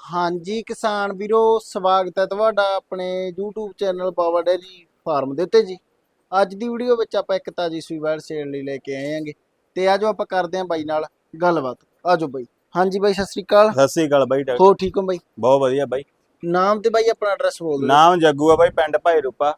ਹਾਂਜੀ ਕਿਸਾਨ ਵੀਰੋ ਸਵਾਗਤ ਹੈ ਤੁਹਾਡਾ ਆਪਣੇ YouTube channel power dairy farm ਦੇ ਉੱਤੇ ਜੀ। ਅੱਜ ਦੀ ਵੀਡੀਓ ਵਿੱਚ ਆਪਾਂ ਇੱਕ ਤਾਜੀ ਸੂਈ ਵੈੜ ਸੇਲ ਲਈ ਲੈ ਕੇ ਆਏ ਆਂਗੇ ਤੇ ਆਜੋ ਆਪਾਂ ਕਰਦੇ ਆਂ ਬਾਈ ਨਾਲ ਗੱਲਬਾਤ। ਆਜੋ ਬਾਈ। ਹਾਂਜੀ ਬਾਈ ਸਤਿ ਸ੍ਰੀ ਅਕਾਲ। ਸਤਿ ਸ੍ਰੀ ਅਕਾਲ ਬਾਈ ਡਾਕਟਰ ਹੋ? ਠੀਕ ਹੋ ਬਾਈ? ਬਹੁਤ ਵਧੀਆ ਬਾਈ। ਨਾਮ ਤੇ ਬਾਈ ਆਪਣਾ ਐਡਰੈਸ ਬੋਲ ਦਿਓ। ਨਾਮ ਜੱਗੂ ਆ ਬਾਈ ਪਿੰਡ ਭਾਈ ਰੂਪਾ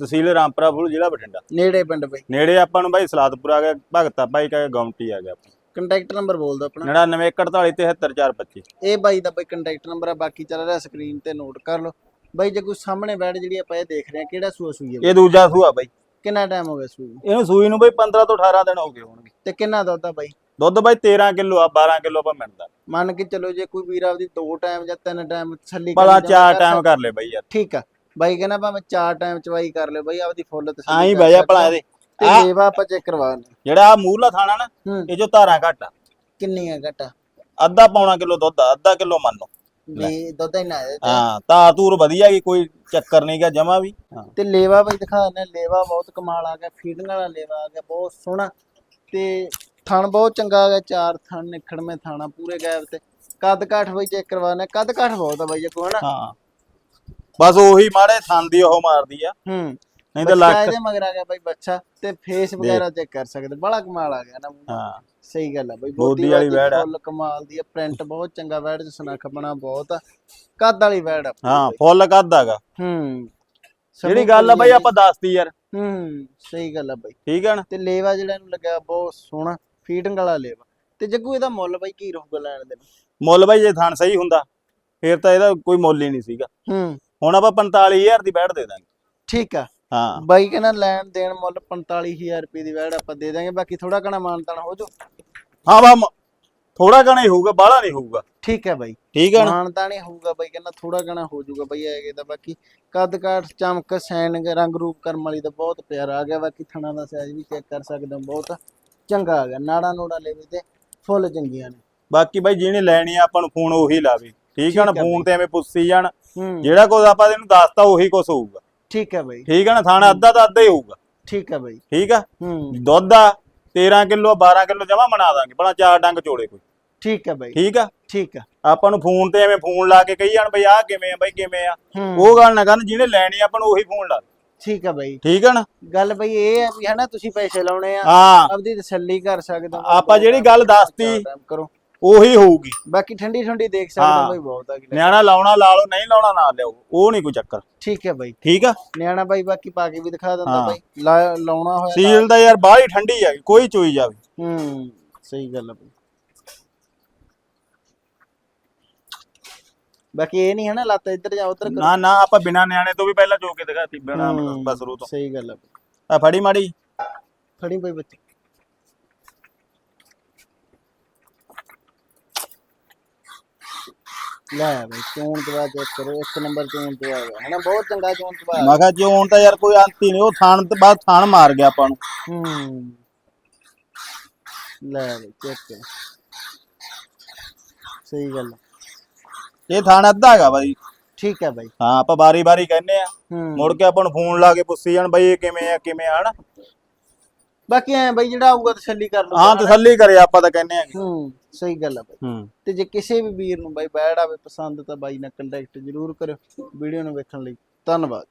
ਤਹਿਸੀਲ ਰਾਮਪੁਰਾ ਫੁੱਲ ਜ਼ਿਲ੍ਹਾ ਬਠਿੰਡਾ। ਨੇੜੇ ਪਿੰਡ ਬਾਈ। ਨੇੜੇ ਆਪਾਂ ਨੂੰ ਬਾਈ ਸਲਾਦਪੁਰ ਆ ਗਿਆ ਭਗਤਾ ਭਾਈ ਕਾ ਗੌਮਟੀ ਆ ਗਿਆ। ਕੰਟੈਕਟ ਨੰਬਰ ਬੋਲ ਦਿਓ ਆਪਣਾ। 9914473425 ਇਹ ਬਾਈ ਦਾ ਬਾਈ ਕੰਟੈਕਟ ਨੰਬਰ ਆ ਬਾਕੀ ਚੱਲ ਰਿਹਾ ਸਕਰੀਨ ਤੇ ਨੋਟ ਕਰ ਲਓ। ਬਾਈ ਜੇ ਕੋਈ ਸਾਹਮਣੇ ਵੈੜ ਜਿਹੜੀ ਆਪਾਂ ਇਹ ਦੇਖ ਰਹੇ ਆ ਕਿਹੜਾ ਸੂਆ ਸੂਈ ਹੈ? ਇਹ ਦੂਜਾ ਸੂਆ ਬਾਈ। ਕਿੰਨਾ ਟਾਈਮ ਹੋ ਗਿਆ ਸੂਈ ਨੂੰ? ਇਹਨੂੰ ਸੂਈ ਨੂੰ ਬਾਈ 15 ਤੋਂ 18 ਦਿਨ ਹੋ ਗਏ ਹੋਣਗੇ। ਤੇ ਕਿੰਨਾ ਦੁੱਧ ਆ ਬਾਈ? ਦੁੱਧ ਬਾਈ 13 ਕਿਲੋ ਆ 12 ਕਿਲੋ ਆਪਾਂ ਮਿਲਦਾ। ਮੰਨ ਕੇ ਚਲੋ ਜੇ ਕੋਈ ਵੀਰ ਆਪਦੀ ਦੋ ਟਾਈਮ ਜਾਂ ਤਿੰਨ ਟਾਈਮ ਤਸੱਲੀ ਭਲਾ ਕਰਨੀ ਚਾਰ ਚਾਹੁੰਦਾ ਟਾਈਮ ਕਰ ਕਰ ਲੈ ਬਾਈ ਯਾਰ। ਠੀਕ ਆ। ਬਾਈ ਕਹਿੰਦਾ ਭਾਵੇਂ ਚਾਰ ਟਾਈਮ ਚਵਾਈ ਕਰ ਲਿਓ ਬਾਈ ਆਪਦੀ ਫੁੱਲ ਤਸੱਲੀ ਆਈ ਕਰ ਬਹਿ ਜਾ ਸਕਦਾ। ਭਲਾ ਇਹਦੇ। ਤੇ ਆਹ- ਲੇਵਾ ਆਪਾਂ ਚੈੱਕ ਕਰਵਾ ਲੈਂਦੇ ਜਿਹੜਾ ਆ ਮੂਰਲਾ ਥਾਣਾ ਨਾ ਹੂੰ। ਇਹ ਜੋ ਧਾਰਾਂ ਘੱਟ ਆ। ਕਿੰਨੀ ਆ? ਘਟਾ ਅੱਧਾ ਪੌਣਾ ਕਿਲੋ ਦੁੱਧ ਆ ਅੱਧਾ ਕਿਲੋ ਮੰਨ ਲਓ ਵੀ ਦੁੱਧ ਹੀ ਨਾ ਆਇਆ ਤੇ- ਹਾਂ ਧਾਰ ਧੂਰ ਵਧੀਆ ਗੀ ਕੋਈ ਚੱਕਰ ਨਹੀਂਗਾ ਜਮਾ ਵੀ। ਹਾਂ। ਤੇ ਲੇਵਾ ਬਾਈ ਦਿਖਾ ਦਿੰਦੇ ਲੇਵਾ ਬਹੁਤ ਕਮਾਲ ਆ ਗਿਆ ਫੀਡਿੰਗ ਵਾਲਾ ਲੇਵਾ ਆ ਗਿਆ ਬਹੁਤ ਸੋਹਣਾ। ਤੇ ਥਣ ਬਹੁਤ ਚੰਗਾ ਆ ਗਿਆ ਚਾਰ ਥਣ ਨਿਖੜਵੇਂ ਥਾਣਾ ਪੂਰੇ ਗੈਪ ਤੇ। ਕੱਦ ਕਾਠ ਬਾਈ ਚੈੱਕ ਕਰਵਾਣਾ ਕੱਦ ਕਾਠ ਬਹੁਤ ਆ ਬਾਈ ਜੇ ਕੋ ਹਨਾ। ਹਾਂ। ਬਸ ਉਹੀ ਮਾੜੇ ਥਾਂਦੀ ਉਹ ਮਾਰਦੀ ਆ। ਹੂੰ। ਨਹੀਂ ਤਾਂ ਬੱਚਾ ਲੱਖ ਇਹਦੇ ਮਗਰ ਆ ਗਿਆ ਬਾਈ ਬੱਚਾ ਤੇ ਫੇਸ ਵਗੈਰਾ ਚੈੱਕ ਕਰ ਸਕਦੇ। ਬੜਾ ਕਮਾਲ ਆ ਗਿਆ ਨਾ। ਹਾਂ। ਸਹੀ ਗੱਲ ਆ ਬਾਈ ਬੋਦੀ ਵਾਲੀ ਵੈੜ ਆ। ਫੁੱਲ ਕਮਾਲ ਦੀ ਆ ਪ੍ਰਿੰਟ ਬਹੁਤ ਚੰਗਾ ਵੈੜ ਚ ਸੁਨੱਖ ਬਣਾ ਬਹੁਤ ਆ। ਕੱਦ ਵਾਲੀ ਵੈੜ ਆ ਹਾਂ ਫੁੱਲ ਕੱਦ ਹੈਗਾ ਹੂੰ। ਜਿਹੜੀ ਗੱਲ ਆ ਬਾਈ ਆਪਾਂ ਦੱਸਤੀ ਯਾਰ। ਹੂੰ ਸਹੀ ਗੱਲ ਆ ਬਾਈ। ਠੀਕ ਹੈ ਨਾ? ਤੇ ਲੇਵਾ ਜਿਹੜਾ ਇਹਨੂੰ ਲੱਗਿਆ ਬਹੁਤ ਸੋਹਣਾ ਫੀਡਿੰਗ ਵਾਲਾ ਲੇਵਾ। ਤੇ ਜੱਗੂ ਇਹਦਾ ਮੁੱਲ ਬਾਈ ਕੀ ਰਹੂਗਾ ਲੈਣ ਦੇ ਮੁੱਲ ਬਾਈ ਜੇ ਥਣ ਸਹੀ ਹੁੰਦਾ ਫੇਰ ਤਾਂ ਇਹਦਾ ਕੋਈ ਮੁੱਲ ਹੀ ਨਹੀਂ ਸੀਗਾ। ਹੂੰ। ਹੁਣ ਆਪਾਂ 45000 ਦੀ ਬੈਠ ਦੇ ਦਾਂਗੇ। ਠੀਕ ਆ। ਹਾਂ। ਬਾਈ ਕਹਿੰਦਾ ਲੈਣ ਦੇਣ ਮੁੱਲ 45000 ਰੁਪਏ ਦੀ ਵੈੜ ਆਪਾਂ ਦੇ ਦਾਂਗੇ ਬਾਕੀ ਥੋੜਾ ਘਣਾ ਮਾਨਤਾਨ ਹੋ ਜਾਊ। ਹਾਂ ਬਾ ਥੋੜਾ ਘਣਾ ਹੀ ਹੋਊਗਾ ਬਾਹਲਾ ਨਹੀਂ ਹੋਊਗਾ। ਠੀਕ ਹੈ ਬਾਈ। ਠੀਕ ਹੈ ਨਾ? ਮਾਨਤਾਨ ਹੀ ਹੋਊਗਾ ਬਾਈ ਕਹਿੰਦਾ ਥੋੜਾ ਘਣਾ ਹੋ ਜਾਊਗਾ ਬਾਈ ਹੈਗੇ ਤਾਂ ਬਾਕੀ ਕੱਦ ਕਾਠ ਚਮਕ ਸੈਨ ਰੰਗ ਰੂਪ ਕਰਮ ਵਾਲੀ ਦਾ ਬਹੁਤ ਪਿਆਰਾ ਆ ਗਿਆ ਬਾਕੀ ਥਣਾ ਦਾ ਸਾਈਜ਼ ਵੀ ਚੈੱਕ ਕਰ ਸਕਦੇ ਹੋ ਬਹੁਤ। ਚੰਗਾ ਆ ਗਿਆ ਨਾੜਾ ਨੋੜਾ ਲੈਵੇ ਤੇ ਫੁੱਲ ਚੰਗੀਆਂ ਨੇ। ਬਾਕੀ ਬਾਈ ਜਿਹਨੇ ਲੈਣੀ ਆ ਆਪਾਂ ਨੂੰ ਫੋਨ ਉਹੀ ਲਾਵੇ। ਠੀਕ ਹੈ ਨਾ ਫੋਨ ਤੇ ਐਵੇਂ ਪੁੱਛੀ ਜਾਣ ਜਿਹੜਾ ਕੁਝ ਆਪਾਂ ਇਹਨੂੰ ਦੱਸਤਾ ਉਹੀ ਕੁਝ ਹੋਊਗਾ। ਠੀਕ ਹੈ ਬਾਈ। ਠੀਕ ਹੈ ਨਾ ਥਾਣਾ ਅੱਧਾ ਤਾਂ ਅੱਧਾ ਹੀ ਹੋਊਗਾ। ਠੀਕ ਹੈ ਬਾਈ। ਠੀਕ ਆ? ਹੂੰ। ਦੁੱਧ ਆ 13 ਕਿਲੋ 12 ਕਿਲੋ ਜਮਾ ਬਣਾ ਦਾਂਗੇ। ਭਲਾ ਚਾਰ ਡੰਗ ਚੋੜੇ ਕੋਈ। ਠੀਕ ਹੈ ਬਾਈ। ਠੀਕ ਆ? ਠੀਕ ਆ। ਆਪਾਂ ਨੂੰ ਫੋਨ ਤੇ ਐਵੇਂ ਫੋਨ ਲਾ ਕੇ ਕਹੀ ਜਾਣ ਬਈ ਆਹ ਕਿਵੇਂ ਆ ਬਈ ਕਿਵੇਂ ਆ। ਉਹ ਗੱਲ ਨਾ ਕਰਨ ਜਿਹਨੇ ਲੈਣੀ ਆ ਆਪਾਂ ਨੂੰ ਉਹੀ ਫੋਨ ਲਾ ਠੀਕ ਆ ਬਾਈ। ਠੀਕ ਆ ਨਾ? ਗੱਲ ਬਈ ਇਹ ਹੈ ਵੀ ਹਨਾ ਤੁਸੀਂ ਪੈਸੇ ਲਾਉਣੇ ਆ। ਆਪਦੀ ਤਸੱਲੀ ਕਰ ਸਕਦੇ ਆਪਾਂ ਜਿਹੜੀ ਗੱਲ ਦੱਸਤੀ ਕਰੋ। ਉਹੀ ਹੋਊਗੀ। ਬਾਕੀ ਠੰਡੀ ਠੰਡੀ ਦੇਖ ਸਕਦੇ ਹੋ ਹਾਂ। ਬਈ ਬਹੁਤ ਆ ਗਈ ਨਿਆਣਾ ਲਾਉਣਾ ਲਾ ਲਓ ਨਹੀਂ ਲਾਉਣਾ ਨਾ ਲਿਆਓ। ਉਹ ਨਹੀਂ ਕੋਈ ਚੱਕਰ। ਠੀਕ ਹੈ ਬਾਈ। ਠੀਕ ਆ? ਨਿਆਣਾ ਬਾਈ ਬਾਕੀ ਪਾ ਕੇ ਵੀ ਦਿਖਾ ਦਿੰਦਾ ਹਾਂ। ਬਾਈ। ਲਾ- ਲਾਉਣਾ ਹੋਇਆ ਸੀਲ ਦਾ ਯਾਰ ਬਾਹਲੀ ਠੰਡੀ ਆ ਕੋਈ ਚੋਈ ਜਾਵੇ। ਹੂੰ ਸਹੀ ਗੱਲ ਆ ਬਾਈ। ਬਾਕੀ ਇਹ ਨਹੀਂ ਹੈ ਨਾ ਲੱਤ ਇੱਧਰ ਜਾਂ ਉੱਧਰ ਕਰੋ। ਨਾ ਨਾ ਆਪਾਂ ਬਿਨਾ ਨਿਆਣੇ ਤੋਂ ਵੀ ਪਹਿਲਾਂ ਚੋ ਕੇ ਦਿਖਾਤੀ ਬਿਨਾ ਹੂੰ, ਬਸਰੂ ਤੋਂ। ਸਹੀ ਗੱਲ ਆ ਬਾਈ। ਆ ਫੜੀ ਮਾੜੀ। ਫੜੀ ਬਾਈ ਬੱਚੇ ਲੈ ਬਾਈ ਚੋਣ ਦਵਾ ਚੈੱਕ ਕਰੋ ਇੱਕ ਨੰਬਰ ਚੋਣ ਦਵਾ ਹੈ ਹਨਾ ਬਹੁਤ ਚੰਗਾ ਚੋਣ ਦਵਾ ਮੈਂ ਕਿਹਾ ਚੋਣ ਤਾਂ ਯਾਰ ਕੋਈ ਅੰਤ ਹੀ ਨਹੀਂ ਉਹ ਥਾਣ ਤੇ ਬਾਅਦ ਥਾਣ ਮਾਰ ਗਿਆ ਆਪਾਂ ਨੂੰ। ਹੂੰ। ਲੈ ਬਾਈ ਚੈੱਕ ਕਰ। ਸਹੀ ਗੱਲ। ਇਹ ਥਾਣ ਅੱਧਾ ਹੈਗਾ ਬਾਈ। ਠੀਕ ਹੈ ਬਾਈ। ਹਾਂ ਆਪਾਂ ਬਾਰੀ ਬਾਰੀ ਕਹਿੰਨੇ ਆ ਮੁੜ ਕੇ ਆਪਾਂ ਨੂੰ ਫੋਨ ਲਾ ਕੇ ਪੁੱਛੀ ਜਾਣ ਬਈ ਇਹ ਕਿਵੇਂ ਆ ਕਿਵੇਂ ਆ ਹਨਾ। ਬਾਕੀ ਐ ਬਾਈ ਜਿਹੜਾ ਆਊਗਾ ਤਸੱਲੀ ਕਰ ਲਓ ਹਾਂ ਤਸੱਲੀ ਕਰੇ ਆਪਾਂ ਤਾਂ ਕਹਿੰਨੇ ਆ ਹੂੰ ਸਹੀ ਗੱਲ ਆ ਬਾਈ। ਹੂੰ। ਤੇ ਜੇ ਕਿਸੇ ਵੀ ਵੀਰ ਨੂੰ ਬਾਈ ਬੈੜ ਆਵੇ ਪਸੰਦ ਤਾਂ ਬਾਈ ਨਾਲ ਕੰਟੈਕਟ ਜ਼ਰੂਰ ਕਰਿਓ ਵੀਡੀਓ ਨੂੰ ਵੇਖਣ ਲਈ। ਧੰਨਵਾਦ